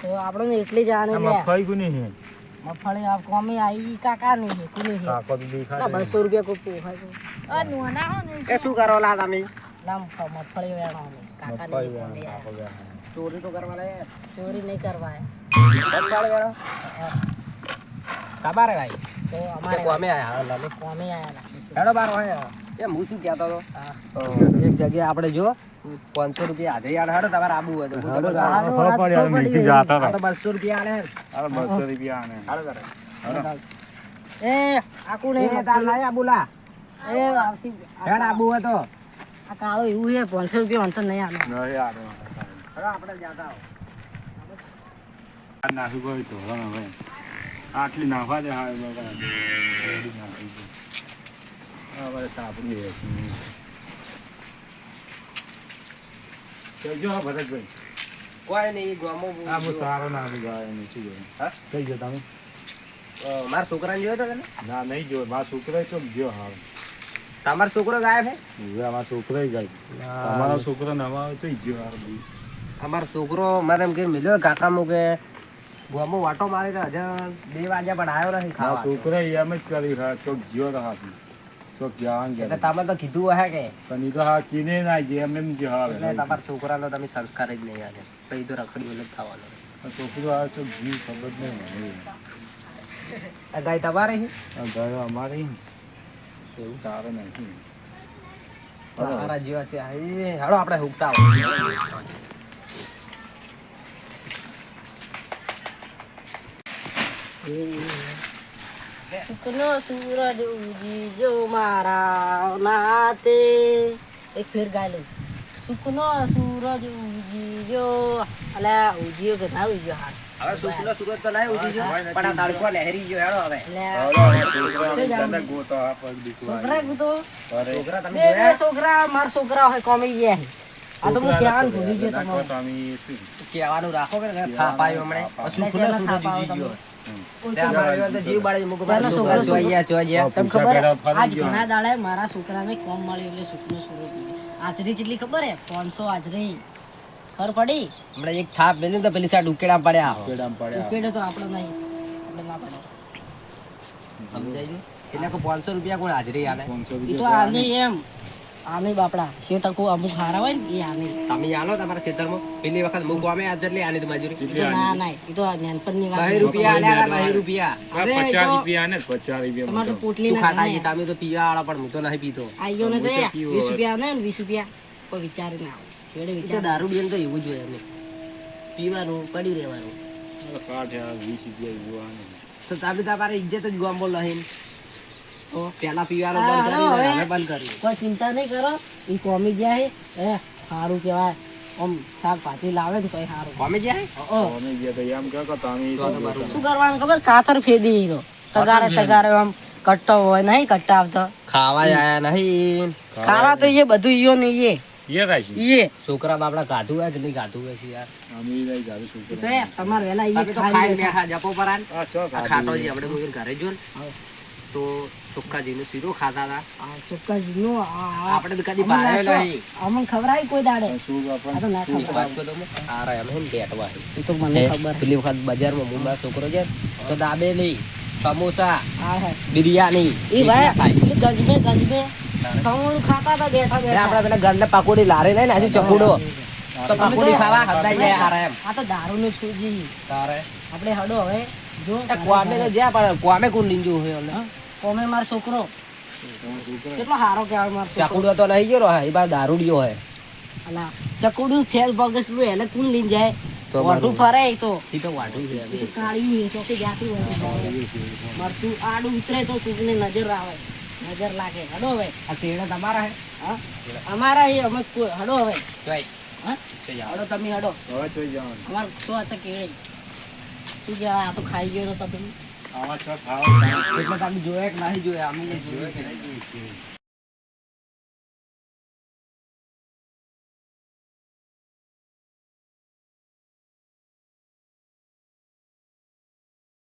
તો આપણે એટલી જાણે મગફળી કોની છે? મગફળી આ કોમી આવી કાકા ની છે કોની છે? કાકો તો ના દેખાય બસો રૂપિયા કોઈ પોહાય તો. કે શું કરો લા તમે? લામ મગફળી વેણો અમે. કાકા ની. ચોરી તો કરવા લે ચોરી નહીં કરવા મગફળી વેણો. સાબારે ભાઈ. તો અમારે કોમે આયા લાલે. કોમી આયા હેડો બાર હોય એ હું શું કહેતો હતો? તો એક જગ્યાએ આપણે જો પાંચસો રૂપિયા આજે યાર હેડો તમારે આબુ હોય તો. જાતા હતા. બસો રૂપિયા આને બસો રૂપિયા આને. હાલો તારે. એ આકુ નહીં તાર લાય આબુ લા એ આવશે હેડ આબુ હોય તો આ કાળો એવું છે પાંચસો રૂપિયા અંતર નહીં આવે નહીં આને. હેડો આપણે જાતા આવો. નાખી ગયું તો, હવે ભાઈ આટલી નાખવા દે હા બરાબર. સાપડી છે. કહેજો હા, ભરતભાઈ. કોઈ નહીં ગોમો આ બહુ સારો નાખી જાય શું જોયું. હા? કઈ ગયો તમે? મારા છોકરાને જોયો તો તને? ના નહીં જોયો. મારા છોકરા છો જો હા? તમારો છોકરો ગાયબ હે? હવે અમારા છોકરા ગઈ તમારો છોકરો નવા આવે તો ઈ ગયો બી. અમારો છોકરો મારે એમ કે મિલ્યો કાકા મુ કે ગોમો વાટો મારી તો હજાર બે વાગ્યા પણ આવ્યો નથી છોકરા એમ જ કરી હા ચોક ગયો તો ગયા તમે તો કીધું હે કે. તો હા કીને ના જે એમ એમ જે હાલ એટલે તમારા છોકરાનો તમે સંસ્કાર જ નહીં આવે તો એ તો રખડી થવાનો. આ છોકરો આવે તો જીવ ખબર નહીં મને. આ ગાય તમારે છે અમારે. એવું સારું નથી તમારા જેવા છે. હા, એ હાલો આપણે હુકતા સુખનો સૂરજ ઉજી જો મારા નાતે એક ફેર ગાય લઉં સુખનો સૂરજ ઉજી જો અલ્યા ઉજીયો કે ના ઉજીયો હાર હવે સુખનો સુરત તો નહીં ઉઠી ગયો પણ આ તડકો લહેરી ગયો હેડો હવે એટલે ગોતો આ પગ દીકરો છોકરા કીધું છોકરા તમે જોયા છોકરા મારા છોકરા હોય કોમી ગયા આ તો હું કહેવાનું ભૂલી ગયો નાખો તમારે તો અમે શું? કહેવાનું રાખો કે થાપ હમણે થાપ સૂરજ ઉજી ગયો મારા છોકરાને કોમ મળ્યું એટલે સુખનો સૂરજ હાજરી કેટલી ખબર હે? પાંચસો હાજરી. ખબર પડી? હમણાં એક થાપ મેલ્યું તો પેલી સાઈડ ઉકેડા પડ્યા. ઉકેડે તો આપણો નહીં. આપણે ના પડે સમજાય? એટલે પાંચસો રૂપિયા કોણ હાજરી આવે એ તો આની. એમ. આની બાપડા સે ટકો અમુક હારા હોય ને એ આની. તમે આલો તમારા ખેતરમાં પેલી વખત મુક ગોમે આજ એટલે આની તો મજૂરી ના ના એ તો નાનપણની વાત 2 રૂપિયા આલ્યા 2 રૂપિયા. આ અરે, એ પચાસ તો- રૂપિયા ને પચાસ રૂપિયા તમારે તો પોટલી ના ખાતા. તમે તો પીવા આલા પણ હું તો નહીં પીતો. આયો ને તો હું તો એ પીવો વીસ હોય. રૂપિયા ને 20 રૂપિયા. કોઈ વિચારી ના આવે. છેડે વિચાર દારૂ બેન તો એવું જ હોય એમને. પીવાનું પડી રહેવાનું. કાઢ્યા 20 રૂપિયા તો તમે તમારે ઇજ્જત જ ગોમો લહીન તો પેલા પીવાનો બંધ કરી હવે- બંધ કર્યું કોઈ ચિંતા નહીં કરો. એ કોમી જાય એ સારું કહેવાય. આમ શાકભાજી લાવે ને તો સારું કોમી જાય કોમી ગયા તો એમ કે તમે શું કરવાનું ખબર? કાતર ફેદી તો. તગારે તગારે આમ કટ્ટો હોય નહીં કટ્ટા આવતો ખાવા આયા નહીં. ખાવા તો એ બધું ઈયો ને ઈએ. એ છોકરા બાપડા ગાધું હોય કે નહીં ગાધું હોય છે યાર? તમારે વેલા. ખાટો જે આપણે ઘરે જો ને. હા. તો સુક્કાજીનો શીરો ખાતા હતા આ આ- આ- આપણે તો કદી નાસ્તો- નહીં. અમને ખવડાય કોઈ દાડે. શું આ તો ના તમને? આ રહ્યા અમે બેટવા એ તો મને ખબર. પેલી વખત બજારમાં હું મારો છોકરો છે તો દાબેલી સમોસા હા હા. બિરયાની એ ભાઈ ગંજમે ગંજમે. સમોણું ખાતા હતા બેઠા બેઠા. આપણે પેલા ગંડે પકોડી લારે લઈને આજે ચકુડો તો પાકોડી ખાવા હતા જાય હારા એમ. આ તો દારૂ નું સૂજી તારે? આપણે હડો હવે. જો કોમે તો જ્યાં પણ કોમે કોણ લીંજુ હોય કોમે મારો છોકરો? કેટલો સારો કહેવાય મારો છોકરો? ચકુડો તો નહીં ગયો એ બાદ દારૂડિયો હોય અલા ચકુડું ફેલ બગસનું એને કોણ લઈને જાય. તો મોઢું ફરે એ તો. ઈ તો વાઢું છે. એ તો એ કે જાતું હોય મરચું આડું ઉતરે તો કોકને નજર આવે. નજર લાગે. હડો હવે. આ તેડા તમારા હે? હા? અમારા એ અમે હડો હવે. જોઈ હડો તમે હડો. હવે જોઈ જવાનું અમાર સો હતા કેળે. શું કહેવાય આ તો ખાઈ ગયો તો તમે. આમાં ચો ખાવા એટલે તમે જોયા કે નહીં જોયા અમે જોયું કે નહીં.